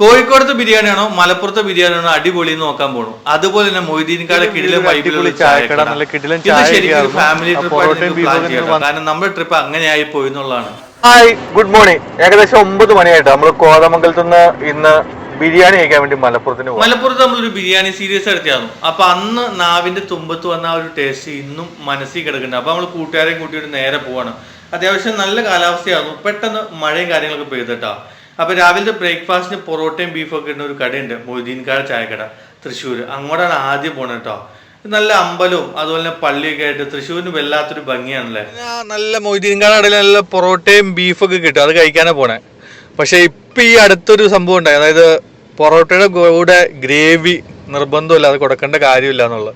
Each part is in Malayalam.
കോഴിക്കോടത്തെ ബിരിയാണിയാണോ മലപ്പുറത്തെ ബിരിയാണിയാണോ അടിപൊളി എന്ന് നോക്കാൻ പോണു. അതുപോലെ തന്നെ മൊയ്തീൻകാലെ കിടിലൻ. ഫാമിലി ട്രിപ്പ് കാരണം നമ്മുടെ ട്രിപ്പ് അങ്ങനെയായി പോയി എന്നുള്ളതാണ്. ഹായ് ഗുഡ് മോർണിംഗ് ഏകദേശം ഒമ്പത് മണിയായിട്ട്? നമ്മൾ കോതമംഗലത്ത് നിന്ന് ഇന്ന് ബിരിയാണി കഴിക്കാൻ വേണ്ടി മലപ്പുറത്തിന് മലപ്പുറത്ത് നമ്മളൊരു ബിരിയാണി സീരിയസ് എടുത്തിരുന്നു. അപ്പൊ അന്ന് നാവിന്റെ തുമ്പത്ത് വന്ന ആ ഒരു ടേസ്റ്റ് ഇന്നും മനസ്സിൽ കിടക്കുന്നുണ്ട്. അപ്പൊ നമ്മൾ കൂട്ടുകാരെയും കൂട്ടിയിട്ട് നേരെ പോവാണ്. അത്യാവശ്യം നല്ല കാലാവസ്ഥയായിരുന്നു. പെട്ടെന്ന് മഴയും കാര്യങ്ങളൊക്കെ പെയ്തിട്ടാ അപ്പൊ രാവിലത്തെ ബ്രേക്ക്ഫാസ്റ്റിന് പൊറോട്ടയും ബീഫും ഒക്കെ ഇടുന്ന ഒരു കടയുണ്ട് മൊയ്തീൻകാട് ചായക്കട തൃശ്ശൂർ അങ്ങോട്ടാണ് ആദ്യം പോണത് കേട്ടോ നല്ല അമ്പലവും അതുപോലെ തന്നെ പള്ളിയൊക്കെ ആയിട്ട് തൃശ്ശൂരിന് വല്ലാത്തൊരു ഭംഗിയാണല്ലേ? നല്ല മൊയ്തീൻകാട് നല്ല പൊറോട്ടയും ബീഫൊക്കെ കിട്ടും. അത് കഴിക്കാനാ പോണേ. പക്ഷെ ഇപ്പൊ ഈ അടുത്തൊരു സംഭവം ഉണ്ടായി. അതായത് പൊറോട്ടയുടെ കൂടെ ഗ്രേവി നിർബന്ധമില്ല അത് കൊടുക്കേണ്ട കാര്യമില്ല എന്നുള്ളത്.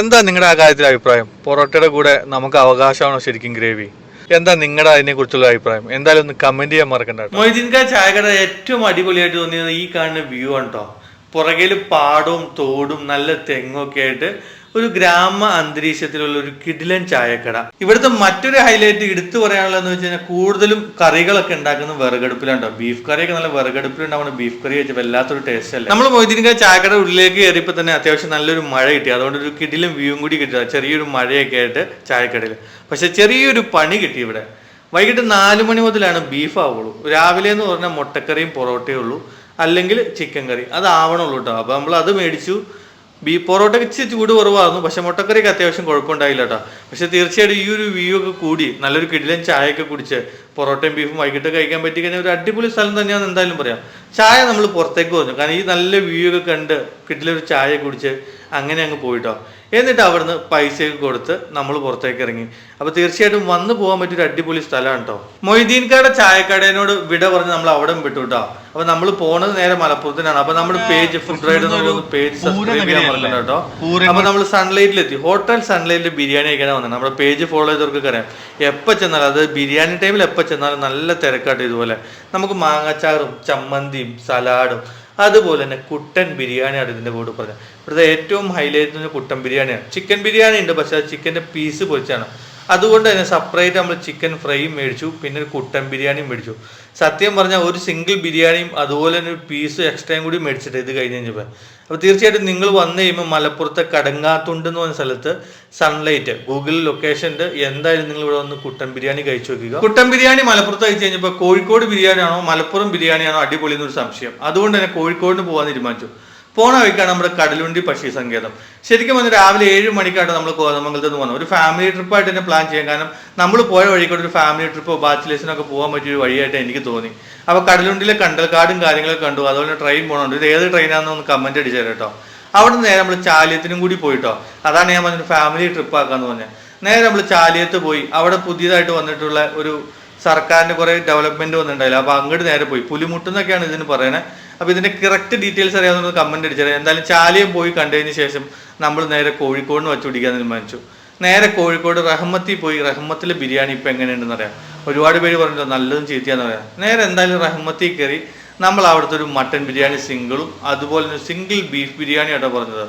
എന്താ നിങ്ങളുടെ ആ കാര്യത്തിൽ അഭിപ്രായം? പൊറോട്ടയുടെ കൂടെ നമുക്ക് അവകാശമാണോ ശരിക്കും ഗ്രേവി? എന്താ നിങ്ങളുടെ അതിനെ കുറിച്ചുള്ള അഭിപ്രായം? എന്തായാലും ഒന്ന് കമന്റ് ചെയ്യാൻ മറക്കണ്ട മൊയ്തീൻക ചായക്കട ഏറ്റവും അടിപൊളിയായിട്ട് തോന്നിയത് ഈ കാണുന്ന വ്യൂ ആണ് കേട്ടോ പുറകിൽ പാടും തോടും നല്ല തെങ്ങൊക്കെ ആയിട്ട് ഒരു ഗ്രാമ അന്തരീക്ഷത്തിലുള്ള ഒരു കിടിലൻ ചായക്കട. ഇവിടുത്തെ മറ്റൊരു ഹൈലൈറ്റ് എടുത്തു പറയാനുള്ളതെന്ന് വെച്ച് കഴിഞ്ഞാൽ കൂടുതലും കറികളൊക്കെ ഉണ്ടാക്കുന്നത് വിറകടുപ്പിലുണ്ടോ? ബീഫ് കറിയൊക്കെ നല്ല വിറകടുപ്പിലുണ്ടാവുന്ന ബീഫ് കറി വെച്ചാൽ വല്ലാത്തൊരു ടേസ്റ്റ് അല്ലേ? നമ്മൾ മൊയ്തീനിക്ക ചായക്കട ഉള്ളിലേക്ക് കയറിയപ്പോൾ തന്നെ അത്യാവശ്യം നല്ലൊരു മഴ കിട്ടി. അതുകൊണ്ട് ഒരു കിടിലും വ്യൂവും കൂടി കിട്ടി. ചെറിയൊരു മഴയൊക്കെ ആയിട്ട് ചായക്കടയിൽ. പക്ഷെ ചെറിയൊരു പണി കിട്ടി ഇവിടെ. വൈകിട്ട് നാല് മണി മുതലാണ് ബീഫ് ആവുള്ളൂ. രാവിലെ എന്ന് പറഞ്ഞാൽ മുട്ടക്കറിയും പൊറോട്ടയും ഉള്ളൂ. അല്ലെങ്കിൽ ചിക്കൻ കറി. അത് ആവണുള്ളൂ കേട്ടോ അപ്പൊ നമ്മൾ അത് മേടിച്ചു. ബീ പൊറോട്ടയ്ക്ക് ഇച്ചിരി ചൂട് കുറവായിരുന്നു പക്ഷെ മുട്ടക്കറിക്ക് അത്യാവശ്യം കുഴപ്പമുണ്ടായില്ല കേട്ടോ പക്ഷെ തീർച്ചയായിട്ടും ഈ ഒരു വ്യൂ ഒക്കെ കൂടി നല്ലൊരു കിടിലൻ ചായയൊക്കെ കുടിച്ച് പൊറോട്ടയും ബീഫും വൈകിട്ട് കഴിക്കാൻ പറ്റി കഴിഞ്ഞാൽ ഒരു അടിപൊളി സ്ഥലം തന്നെയാണെന്ന് എന്തായാലും പറയാം. ചായ നമ്മൾ പുറത്തേക്ക് വന്നു. കാരണം ഈ നല്ല വ്യൂ ഒക്കെ കണ്ട് കിട്ടിലൊരു ചായ കുടിച്ച് അങ്ങനെ അങ്ങ് പോയിട്ടോ. എന്നിട്ട് അവിടുന്ന് പൈസയൊക്കെ കൊടുത്ത് നമ്മൾ പുറത്തേക്ക് ഇറങ്ങി. അപ്പൊ തീർച്ചയായിട്ടും വന്നു പോകാൻ പറ്റിയൊരു അടിപൊളി സ്ഥലമാണ് കേട്ടോ മൊയ്തീൻകാട ചായക്കടേനോട് വിട പറഞ്ഞ് നമ്മൾ അവിടെ വിട്ടു കേട്ടോ അപ്പൊ നമ്മൾ പോണത് നേരെ മലപ്പുറത്തിനാണ്. അപ്പൊ നമ്മുടെ page food ride page subscribe ചെയ്യാൻ മറക്കണ്ട കേട്ടോ അപ്പൊ നമ്മൾ സൺലൈറ്റിലെത്തി ഹോട്ടൽ സൺലൈറ്റിൽ ബിരിയാണി കഴിക്കാനാണ് വന്നത് നമ്മുടെ പേജ് ഫോളോ ചെയ്തവർക്ക് അറിയാം. എപ്പോൾ ചെന്നാലും അത് ബിരിയാണി ടൈമിൽ എപ്പോൾ ചെന്നാലും നല്ല തിരക്കാട്ട് ഇതുപോലെ. നമുക്ക് മാങ്ങാച്ചാറും ചമ്മന്തിയും സലാഡും അതുപോലെ തന്നെ കുട്ടൻ ബിരിയാണിയാണ് ഇതിന്റെ കൂടെ പറഞ്ഞത്. ഇവിടുത്തെ ഏറ്റവും ഹൈലൈറ്റ് കുട്ടൻ ബിരിയാണിയാണ്. ചിക്കൻ ബിരിയാണി ഉണ്ട് പക്ഷേ അത് ചിക്കന്റെ പീസ് പൊരിച്ചാണ് അതുകൊണ്ട് തന്നെ സെപ്പറേറ്റ് നമ്മൾ ചിക്കൻ ഫ്രൈയും മേടിച്ചു പിന്നെ ഒരു കുട്ടൻ ബിരിയാണിയും മേടിച്ചു. സത്യം പറഞ്ഞാൽ ഒരു സിംഗിൾ ബിരിയാണിയും അതുപോലെ തന്നെ ഒരു പീസ് എക്സ്ട്രയും കൂടി മേടിച്ചിട്ട് ഇത് കഴിഞ്ഞ് കഴിഞ്ഞപ്പോൾ അപ്പോൾ തീർച്ചയായിട്ടും നിങ്ങൾ വന്ന് കഴിയുമ്പോൾ മലപ്പുറത്തെ കടങ്ങാത്തുണ്ട് എന്ന് പറഞ്ഞ സ്ഥലത്ത് സൺലൈറ്റ് ഗൂഗിൾ ലൊക്കേഷൻ ഉണ്ട്. എന്തായാലും നിങ്ങൾ ഇവിടെ വന്ന് കുട്ടൻ ബിരിയാണി കഴിച്ചു നോക്കുക. കുട്ടൻ ബിരിയാണി മലപ്പുറത്ത് കഴിച്ച് കഴിഞ്ഞപ്പോൾ കോഴിക്കോട് ബിരിയാണിയാണോ മലപ്പുറം ബിരിയാണിയാണോ അടിപൊളി എന്നൊരു സംശയം. അതുകൊണ്ട് തന്നെ കോഴിക്കോടിന് പോകാൻ തീരുമാനിച്ചു. പോണ വഴിക്കാണ് നമ്മുടെ കടലുണ്ടി പക്ഷി സങ്കേതം. ശരിക്കും വന്ന് രാവിലെ ഏഴ് മണിക്കാണ് നമ്മൾ കോതമംഗലത്ത് നിന്ന് പോകുന്നത്. ഒരു ഫാമിലി ട്രിപ്പായിട്ട് തന്നെ പ്ലാൻ ചെയ്യാൻ കാരണം നമ്മൾ പോയ വഴിക്കൂടെ ഒരു ഫാമിലി ട്രിപ്പോ ബാച്ചിലേഴ്സിനൊക്കെ പോകാൻ പറ്റിയ ഒരു വഴിയായിട്ട് എനിക്ക് തോന്നി. അപ്പോൾ കടലുണ്ടിയിലെ കണ്ടൽക്കാടും കാര്യങ്ങളൊക്കെ കണ്ടു. അതുപോലെ ട്രെയിൻ പോകണുണ്ട് ഇത് ഏത് ട്രെയിനാണെന്ന് ഒന്ന് കമന്റ് അടിച്ചു കേട്ടോ അവിടെ നിന്ന് നേരെ നമ്മൾ ചാലിയത്തിനും കൂടി പോയിട്ടോ. അതാണ് ഞാൻ പറഞ്ഞൊരു ഫാമിലി ട്രിപ്പ് ആക്കാന്ന് പറഞ്ഞത് നേരെ നമ്മൾ ചാലിയത്ത് പോയി. അവിടെ പുതിയതായിട്ട് വന്നിട്ടുള്ള ഒരു സർക്കാരിന്റെ കുറെ ഡെവലപ്മെന്റ് വന്നിട്ടുണ്ടായില്ല. അപ്പൊ അങ്ങോട്ട് നേരെ പോയി. പുലിമുട്ടെന്നൊക്കെയാണ് ഇതിന് പറയുന്നത് അപ്പൊ ഇതിന്റെ കറക്റ്റ് ഡീറ്റെയിൽസ് അറിയാവുന്ന കമന്റ് അടിച്ചത് എന്തായാലും ചാലിയം പോയി കണ്ടതിന് ശേഷം നമ്മൾ നേരെ കോഴിക്കോടിന് വച്ച് പിടിക്കാൻ തീരുമാനിച്ചു. നേരെ കോഴിക്കോട് റഹ്മത്തിൽ പോയി. റഹ്മത്തിലെ ബിരിയാണി ഇപ്പൊ എങ്ങനെയുണ്ടെന്ന് അറിയാം. ഒരുപാട് പേര് പറഞ്ഞിട്ട് നല്ലതും ചീത്തയാന്ന് പറയാം നേരെ എന്തായാലും റഹ്മത്തിൽ കയറി നമ്മൾ അവിടുത്തെ ഒരു മട്ടൻ ബിരിയാണി സിംഗിളും അതുപോലെ തന്നെ സിംഗിൾ ബീഫ് ബിരിയാണി ആട്ടോ പറഞ്ഞത്.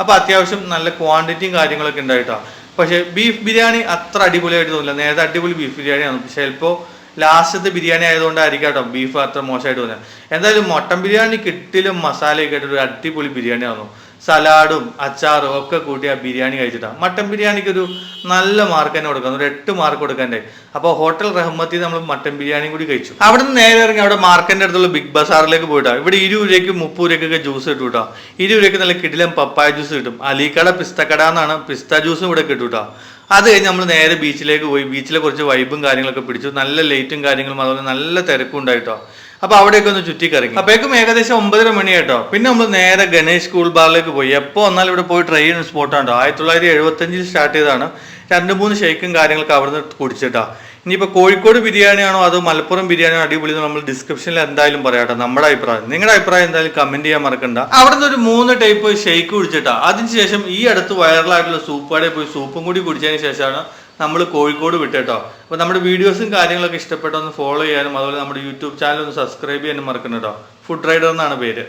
അപ്പൊ അത്യാവശ്യം നല്ല ക്വാണ്ടിറ്റിയും കാര്യങ്ങളൊക്കെ ഉണ്ടായിട്ടോ. പക്ഷേ ബീഫ് ബിരിയാണി അത്ര അടിപൊളിയായിട്ട് തോന്നില്ല. നേരത്തെ അടിപൊളി ബീഫ് ബിരിയാണിയാണ്. പക്ഷെ ചിലപ്പോൾ ലാസ്റ്റത്തെ ബിരിയാണി ആയതുകൊണ്ടായിരിക്കും കേട്ടോ ബീഫ് അത്ര മോശമായിട്ട് തോന്നിയത്. എന്തായാലും മട്ടൻ ബിരിയാണി കിട്ടിലും മസാലയൊക്കെ ആയിട്ട് ഒരു അടിപൊളി ബിരിയാണി ആയിരുന്നു. സലാഡും അച്ചാറും ഒക്കെ കൂട്ടി ആ ബിരിയാണി കഴിച്ചിട്ടാണ് മട്ടൻ ബിരിയാണിക്ക് ഒരു നല്ല മാർക്ക് തന്നെ കൊടുക്കാം. ഒരു എട്ട് മാർക്ക് കൊടുക്കണ്ടേ. അപ്പോൾ ഹോട്ടൽ റഹ്മത്തിൽ നമ്മൾ മട്ടൻ ബിരിയാണി കൂടി കഴിച്ചു. അവിടെ നിന്ന് നേരെ ഇറങ്ങി അവിടെ മാർക്കറ്റിന്റെ അടുത്തുള്ള ബിഗ് ബസാറിലേക്ക് പോയിട്ടാ. ഇവിടെ മുപ്പത് രൂപയ്ക്കൊക്കെ ജ്യൂസ് കിട്ടും കേട്ടോ. ഇരുപത് രൂപയ്ക്ക് നല്ല കിടിലം പപ്പായ ജ്യൂസ് കിട്ടും. അലീക്കട പിസ്തക്കട എന്നാണ് പിസ്ത ജ്യൂസും ഇവിടെ കേട്ടോ. അത് കഴിഞ്ഞ് നമ്മൾ നേരെ ബീച്ചിലേക്ക് പോയി. ബീച്ചിലെ കുറച്ച് വൈബും കാര്യങ്ങളൊക്കെ പിടിച്ചു. നല്ല ലൈറ്റും കാര്യങ്ങളും അതുപോലെ നല്ല തിരക്കും ഉണ്ടായിട്ടോ. അപ്പൊ അവിടെയൊക്കെ ഒന്ന് ചുറ്റിക്കറങ്ങി. അപ്പോഴേക്കും ഏകദേശം ഒമ്പതര മണിയായിട്ടോ. പിന്നെ നമ്മൾ നേരെ ഗണേഷ് സ്കൂൾ ബാറിലേക്ക് പോയി. എപ്പോൾ വന്നാൽ ഇവിടെ പോയി ട്രൈ ചെയ്യുന്ന സ്പോട്ടാണ് ആയിരത്തി തൊള്ളായിരത്തി എഴുപത്തഞ്ചിൽ സ്റ്റാർട്ട് ചെയ്തതാണ്. രണ്ട് മൂന്ന് ഷേക്കും കാര്യങ്ങളൊക്കെ അവിടുന്ന് കുടിച്ചിട്ടാ. ഇനിയിപ്പോൾ കോഴിക്കോട് ബിരിയാണിയാണോ അതോ മലപ്പുറം ബിരിയാണിയാണോ അടിപൊളി നമ്മൾ ഡിസ്ക്രിപ്ഷനിൽ എന്തായാലും പറയാട്ടോ. നമ്മുടെ അഭിപ്രായം. നിങ്ങളുടെ അഭിപ്രായം എന്തായാലും കമന്റ് ചെയ്യാൻ മറക്കണ്ട. അവിടെ നിന്ന് ഒരു മൂന്ന് ടൈപ്പ് ഷെയ്ക്ക് കുടിച്ചിട്ടാ. അതിനുശേഷം ഈ അടുത്ത് വൈറലായിട്ടുള്ള സൂപ്പ് കടയിൽ പോയി സൂപ്പും കൂടി കുടിച്ചതിന് ശേഷമാണ് നമ്മൾ കോഴിക്കോട് വിട്ടേട്ടോ. അപ്പോൾ നമ്മുടെ വീഡിയോസും കാര്യങ്ങളൊക്കെ ഇഷ്ടപ്പെട്ടൊന്ന് ഫോളോ ചെയ്യാനും അതുപോലെ നമ്മുടെ യൂട്യൂബ് ചാനൽ ഒന്ന് സബ്സ്ക്രൈബ് ചെയ്യാനും മറക്കണം കേട്ടോ ഫുഡ് റൈഡർ എന്നാണ് പേര്.